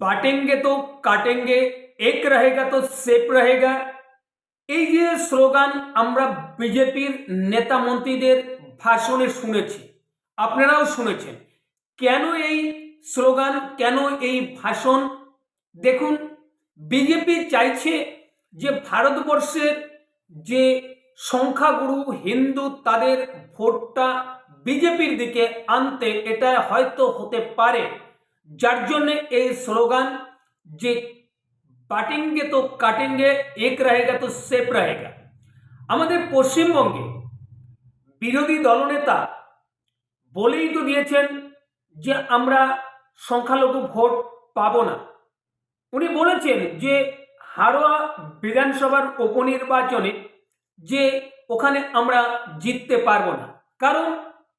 বাটেঙ্গে তো কাটেঙ্গে এক রহেগা তো সেপ রহেগা এই যে স্লোগান আমরা বিজেপির নেতা মন্ত্রীদের ভাষণে শুনেছি, আপনারাও শুনেছেন। কেন এই স্লোগান, কেন এই ভাষণ? দেখুন, বিজেপি চাইছে যে ভারতবর্ষের যে সংখ্যাগুরু হিন্দু, তাদের ভোটটা বিজেপির দিকে আনতে, এটা হয়তো হতে পারে। যার জন্য এই স্লোগান যে বাটেঙ্গে তো কাটেঙ্গে, এক রাহেগা তো সেফ রাহেগা। আমাদের পশ্চিমবঙ্গে বিরোধী দলনেতা বলেই তো দিয়েছেন যে আমরা সংখ্যালঘু ভোট পাব না। উনি বলেছেন যে হারোয়া বিধানসভার উপনির্বাচনে যে ওখানে আমরা জিততে পারব না। কারণ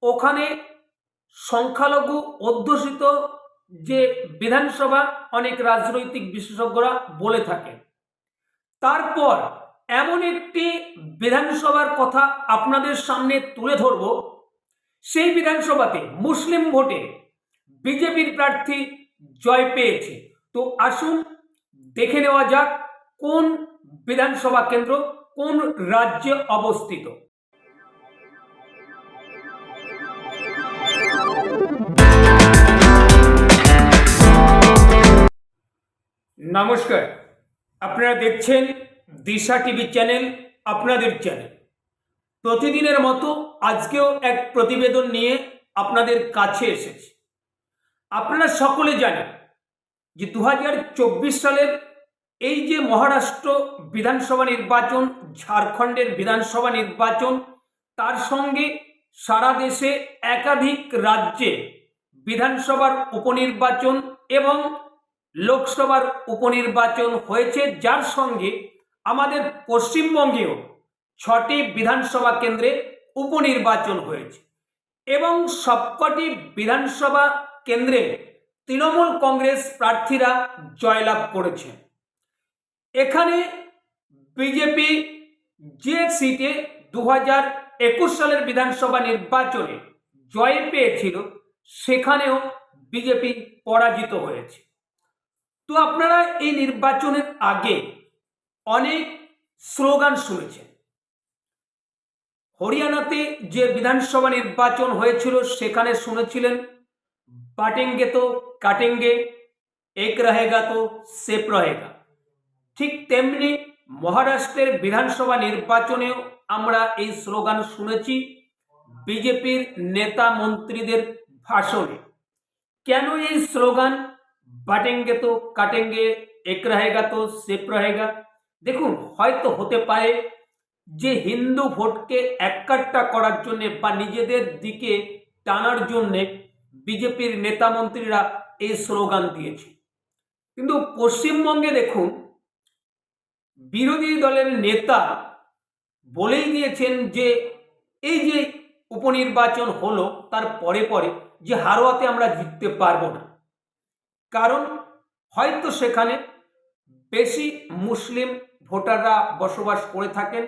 ওখানে সংখ্যালঘু অধ্যুষিত যে বিধানসভা অনেক রাজনৈতিক বিশেষজ্ঞরা বলে থাকেন। তারপর এমন একটি বিধানসভার কথা আপনাদের সামনে তুলে ধরব। সেই বিধানসভাতে মুসলিম ভোটে বিজেপির প্রার্থী জয় পেয়েছে। তো আসুন দেখে নেওয়া যাক কোন বিধানসভা কেন্দ্র কোন রাজ্যে অবস্থিত। নমস্কার। আপনারা দেখছেন দিশা টিভি চ্যানেল, আপনাদের চ্যানেল। প্রতিদিনের মতো আজকেও এক প্রতিবেদন নিয়ে আপনাদের কাছে এসেছি। আপনারা সকলে জানেন যে দু হাজার চব্বিশ সালের এই যে মহারাষ্ট্র বিধানসভা নির্বাচন, ঝাড়খণ্ডের বিধানসভা নির্বাচন, তার সঙ্গে সারা দেশে একাধিক রাজ্যে বিধানসভার উপনির্বাচন এবং লোকসভার উপনির্বাচন হয়েছে, যার সঙ্গে আমাদের পশ্চিমবঙ্গেও ছটি বিধানসভা কেন্দ্রে উপনির্বাচন হয়েছে। এবং সবকটি বিধানসভা কেন্দ্রে তৃণমূল কংগ্রেস প্রার্থীরা জয়লাভ করেছে। এখানে বিজেপি যে সিটে দু হাজার একুশ সালের বিধানসভা নির্বাচনে জয় পেয়েছিল, সেখানেও বিজেপি পরাজিত হয়েছে। তো আপনারা এই নির্বাচনের আগে অনেক স্লোগান শুনেছেন। হরিয়ানাতে যে বিধানসভা নির্বাচন হয়েছিল, সেখানে শুনেছিলেন, বাটেঙ্গে তো কাটেঙ্গে, এক রহেগা তো সেপ রহেগা। ঠিক তেমনি মহারাষ্ট্রের বিধানসভা নির্বাচনেও আমরা এই স্লোগান শুনেছি, বিজেপির নেতা মন্ত্রীদের ভাষণে। কেন এই স্লোগান? বাটেঙ্গে তো কাটেঙ্গে এক রহেগা তো সেপ রহেগা দেখুন হয়তো হতে পারে যে হিন্দু ভোটকে এককাট্টা করার জন্যে বা নিজেদের দিকে টানার জন্যে বিজেপির নেতা মন্ত্রীরা এই স্লোগান দিয়েছে কিন্তু পশ্চিমবঙ্গে দেখুন বিরোধী দলের নেতা বলেই দিয়েছেন যে, এই যে উপনির্বাচন হলো, তার পরে পরে, যে হারোয়াতে আমরা জিততে পারব না। কারণ হয়তো সেখানে বেশি মুসলিম ভোটাররা বসবাস করে থাকেন,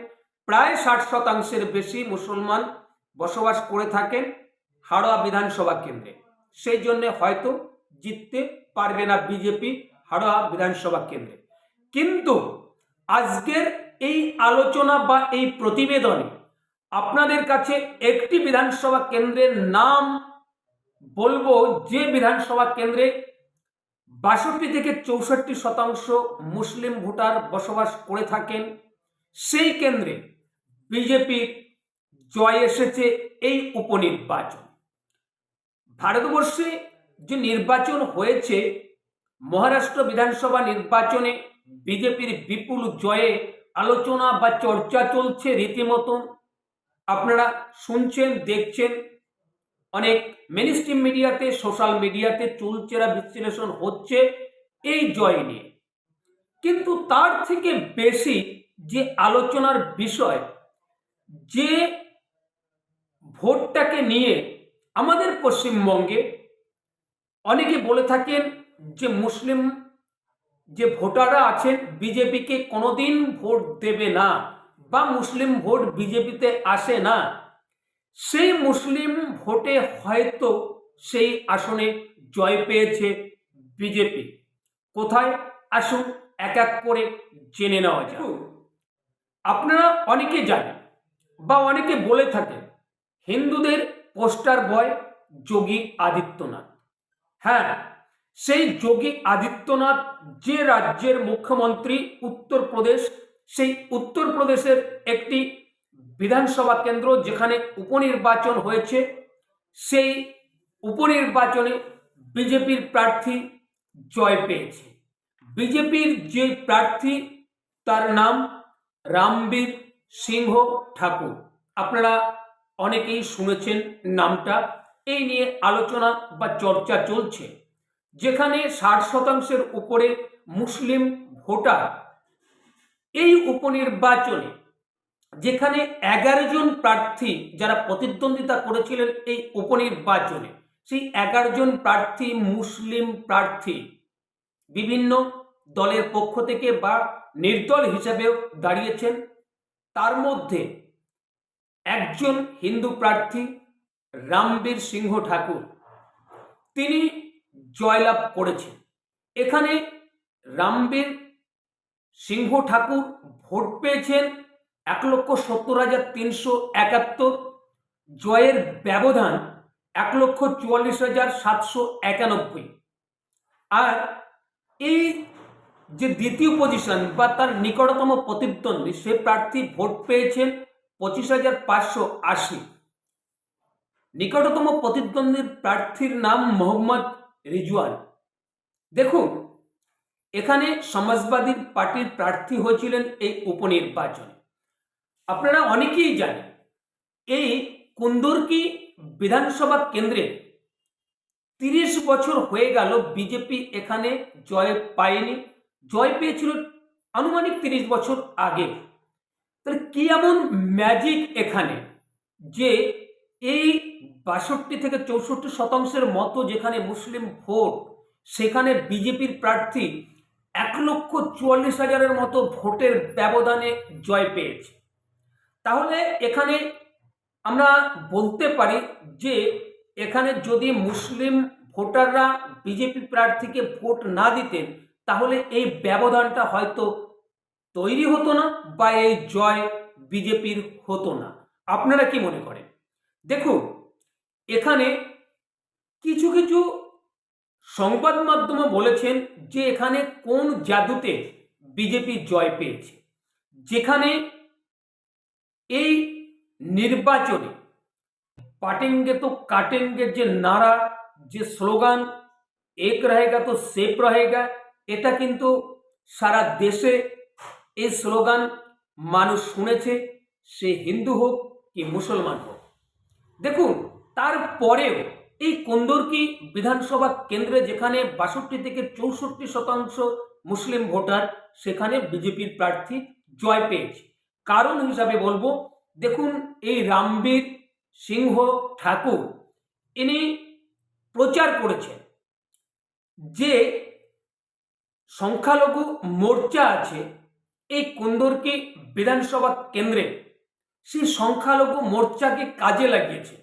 প্রায় ষাট শতাংশের বেশি মুসলমান বসবাস করে থাকেন হাওড়া বিধানসভা কেন্দ্রে। সেই জন্য হয়তো জিততে পারবে না বিজেপি হাওড়া বিধানসভা কেন্দ্রে। কিন্তু আজকের এই আলোচনা বা এই প্রতিবেদনে আপনাদের কাছে একটি বিধানসভা কেন্দ্রের নাম বলব যে বিধানসভা কেন্দ্রে বাষট্টি থেকে চৌষট্টি শতাংশ মুসলিম ভোটার বসবাস করে থাকেন। সেই কেন্দ্রে বিজেপির জয় এসেছে এই উপনির্বাচন। ভারতবর্ষে যে নির্বাচন হয়েছে, মহারাষ্ট্র বিধানসভা নির্বাচনে বিজেপির বিপুল জয়ে আলোচনা বা চর্চা চলছে রীতিমতন। আপনারা শুনছেন, দেখছেন অনেক মেনস্ট্রিম মিডিয়াতে সোশ্যাল মিডিয়াতে চুলচেরা বিশ্লেষণ হচ্ছে এই জয় নিয়ে। কিন্তু তার থেকে বেশি যে আলোচনার বিষয়, যে ভোটটাকে নিয়ে আমাদের পশ্চিমবঙ্গে অনেকে বলে থাকেন যে মুসলিম যে ভোটাররা আছেন, বিজেপিকে কোনোদিন ভোট দেবে না বা মুসলিম ভোট বিজেপিতে আসে না। সেই মুসলিম ভোটে হয়তো সেই আসনে জয় পেয়েছে বিজেপি। কোথায়? আসুন এক এক করে জেনে নেওয়া যাক। আপনারা অনেকে জানেন বা অনেকে বলে থাকেন হিন্দুদের পোস্টার বয় যোগী আদিত্যনাথ। হ্যাঁ সেই যোগী আদিত্যনাথ যে রাজ্যের মুখ্যমন্ত্রী উত্তরপ্রদেশ সেই উত্তরপ্রদেশের একটি বিধানসভা কেন্দ্র যেখানে উপনির্বাচন হয়েছে, সেই উপনির্বাচনে বিজেপির প্রার্থী জয় পেয়েছে। বিজেপির যে প্রার্থী, তার নাম রামবীর সিংহ ঠাকুর। আপনারা অনেকেই শুনেছেন নামটা। এই নিয়ে আলোচনা বা চর্চা চলছে। যেখানে ষাট শতাংশের উপরে মুসলিম ভোটার এই উপনির্বাচনে যেখানে এগারো জন প্রার্থী যারা প্রতিদ্বন্দ্বিতা করেছিলেন এই উপনির্বাচনে, সেই এগারো জন প্রার্থী মুসলিম প্রার্থী বিভিন্ন দলের পক্ষ থেকে বা নির্দল হিসেবেও দাঁড়িয়েছেন। তার মধ্যে একজন হিন্দু প্রার্থী, রামবীর সিংহ ঠাকুর, তিনি জয়লাভ করেছেন। এখানে রামবীর সিংহ ঠাকুর ভোট পেয়েছেন এক লক্ষ সত্তর হাজার তিনশো একাত্তর জয়ের ব্যবধান এক লক্ষ চুয়াল্লিশ হাজার সাতশো একানব্বই। আর এই যে দ্বিতীয় পজিশন বা তার নিকটতম প্রতিদ্বন্দ্বী, সে প্রার্থী ভোট পেয়েছেন পঁচিশ হাজার পাঁচশো আশি। নিকটতম প্রতিদ্বন্দ্বীর প্রার্থীর নাম মোহাম্মদ রিজওয়ান। দেখুন, এখানে সমাজবাদী পার্টির প্রার্থী হয়েছিলেন এই উপনির্বাচনে। আপনারা অনেকেই জানেন, এই কুন্দুরকি বিধানসভা কেন্দ্রে তিরিশ বছর হয়ে গেল বিজেপি এখানে জয় পায়নি, জয় পেয়েছিল আনুমানিক তিরিশ বছর আগে। তাহলে কি এমন ম্যাজিক এখানে যে এই বাষট্টি থেকে চৌষট্টি শতাংশের মতো যেখানে মুসলিম ভোট, সেখানে বিজেপির প্রার্থী এক লক্ষ চুয়াল্লিশ হাজারের মতো ভোটের ব্যবধানে জয় পেয়েছে? তাহলে এখানে আমরা বলতে পারি যে এখানে যদি মুসলিম ভোটাররা বিজেপি প্রার্থীকে ভোট না দিতেন, তাহলে এই ব্যবধানটা হয়তো তৈরি হতো না বা এই জয় বিজেপির হতো না। আপনারা কি মনে করেন? দেখুন, এখানে কিছু কিছু সংবাদ মাধ্যমে বলেছেন যে এখানে কোন জাদুতে বিজেপি জয় পেয়েছে। যেখানে এই নির্বাচনে পাটেঙ্গে তো কাটেঙ্গে যে নারা, যে স্লোগান, এক রহেগা তো সেফ রহেগা, এটা কিন্তু সারা দেশে এই স্লোগান মানুষ শুনেছে, সে হিন্দু হোক কি মুসলমান হোক। দেখুন, তারপরেও এই কন্দরকি বিধানসভা কেন্দ্রে যেখানে বাষট্টি থেকে চৌষট্টি শতাংশ মুসলিম ভোটার, সেখানে বিজেপির প্রার্থী জয় পেয়েছে। কারণ হিসাবে বলব, দেখুন এই রামবীর সিংহ ঠাকুর, ইনি প্রচার করেছেন যে সংখ্যালঘু মোর্চা আছে এই কুন্দরকি বিধানসভা কেন্দ্রে, সেই সংখ্যালঘু মোর্চাকে কাজে লাগিয়েছে।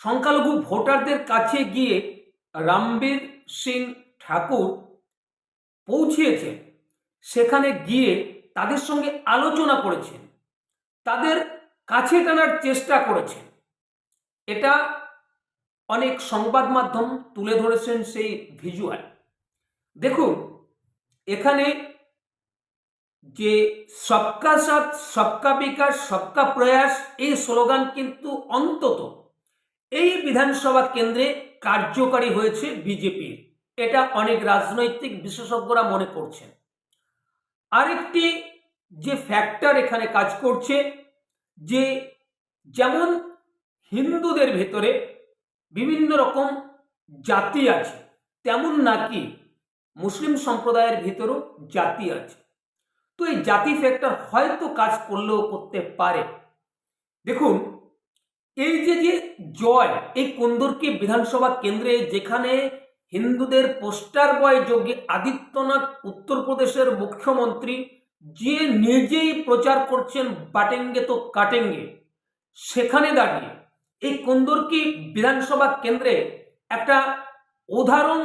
সংখ্যালঘু ভোটারদের কাছে গিয়ে রামবীর সিং ঠাকুর পৌঁছিয়েছেন সেখানে গিয়ে তাদের সঙ্গে আলোচনা করেছেন তাদের কাছে টানার চেষ্টা করেছেন এটা অনেক সংবাদ মাধ্যম তুলে ধরেছেন সেই ভিজুয়াল দেখুন, এখানে যে সবকা সাথ, সবকা বিকাশ, সবকা প্রয়াস, এই স্লোগান কিন্তু অন্তত এই বিধানসভা কেন্দ্রে কার্যকারী হয়েছে বিজেপির। এটা অনেক রাজনৈতিক বিশেষজ্ঞরা মনে করছেন। আরেকটি যে ফ্যাক্টর এখানে কাজ করছে, যে যেমন হিন্দুদের ভেতরে বিভিন্ন রকম জাতি আছে, তেমন নাকি মুসলিম সম্প্রদায়ের ভিতরও জাতি আছে। তো এই জাতি ফ্যাক্টর হয়তো কাজ করলেও করতে পারে। দেখুন, এই যে যে জয়, এই কুন্দরকি বিধানসভা কেন্দ্রে যেখানে হিন্দুদের পোস্টার বয় যোগী আদিত্যনাথ, উত্তরপ্রদেশের মুখ্যমন্ত্রী, যে নিজেই প্রচার করছেন বাটেঙ্গে তো কাটেঙ্গে। সেখানে দাঁড়িয়ে এই কুন্দরকি বিধানসভা কেন্দ্রে একটা উদাহরণ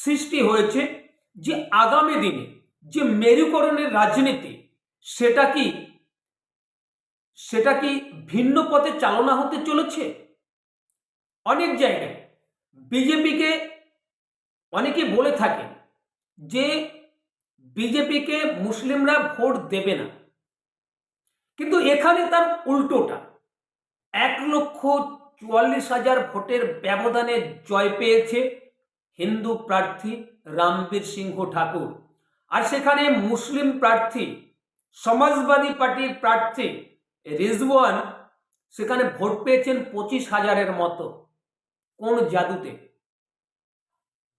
সৃষ্টি হয়েছে যে আগামী দিনে যে মেরুকরণের রাজনীতি, সেটা কি সেটা কি ভিন্ন পথে চালনা হতে চলেছে? অনেক জায়গায় বিজেপিকে অনেকে বলে থাকে যে বিজেপিকে মুসলিমরা ভোট দেবে না। কিন্তু এখানে তার উল্টোটা। এক লক্ষ চুয়াল্লিশ হাজার ভোটের ব্যবধানে জয় পেয়েছে হিন্দু প্রার্থী রামবীর সিংহ ঠাকুর। আর সেখানে মুসলিম প্রার্থী, সমাজবাদী পার্টির প্রার্থী রিজওয়ান, সেখানে ভোট পেয়েছেন পঁচিশ হাজারের মতো। কোন জাদুতে?